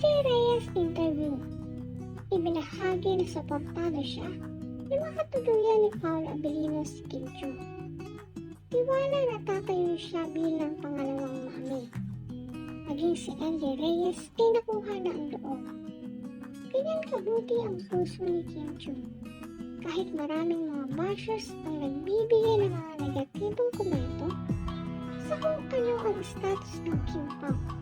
LJ Reyes interview. Ibinahagi na suportado siya ng mga tuluyan ni Paul Abilino si Kim Chu. Tiwala na tatayo siya bilang pangalawang mami. Maging si LJ Reyes ay nakuha na ang loob. Ganyan kabuti ang puso ni Kim. Kahit maraming mga bashers ang nagbibigay ng mga negatibong komento sa kung ano ang status ng Kim Pao.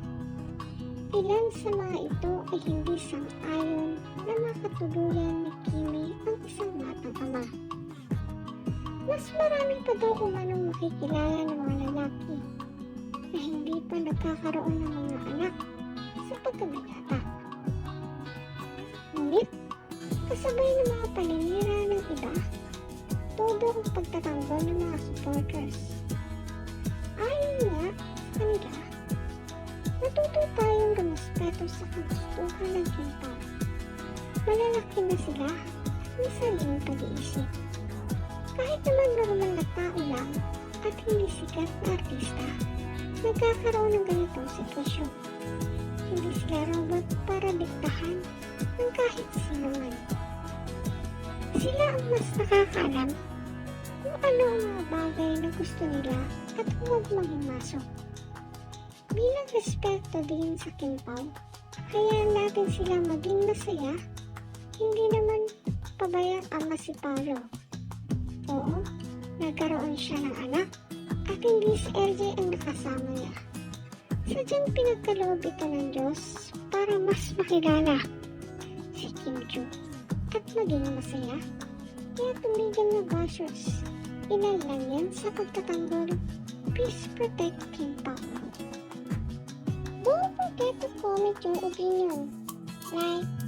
Ilan sa mga ito ay hindi sang-ayon na makatuluyan ni Kimi ang isang batang ama. Mas marami pa daw umanong makikilala ng mga lalaki na hindi pa nagkakaroon ng mga anak sa pagkabinata. Ngunit, kasabay ng mga paninira ng iba, todo ang pagtatanggol ng mga supporters. Malalaki na sila may sariling pag-iisip. Kahit naman normal na tao lang at hindi sikat na artista, nagkakaroon ng ganitong sitwasyon. Hindi sila robot para diktahan ng kahit sino man. Sila ang mas nakakaalam kung ano ang mga bagay na gusto nila at huwag manghimasok. Bilang respeto din sa Kimpaw, hayaan natin sila maging masaya, hindi naman pabayang ama si Paolo. Oo, nagkaroon siya ng anak at hindi si LJ ang nakasama niya. Sadyang pinagkaloob ito ng Diyos para mas makilala si Kim Joo at maging masaya. Kaya tumigil na bashers. Ilan lang yan sa pagtatanggol. Please protect Kim Pao. Don't forget to comment your opinion. Like,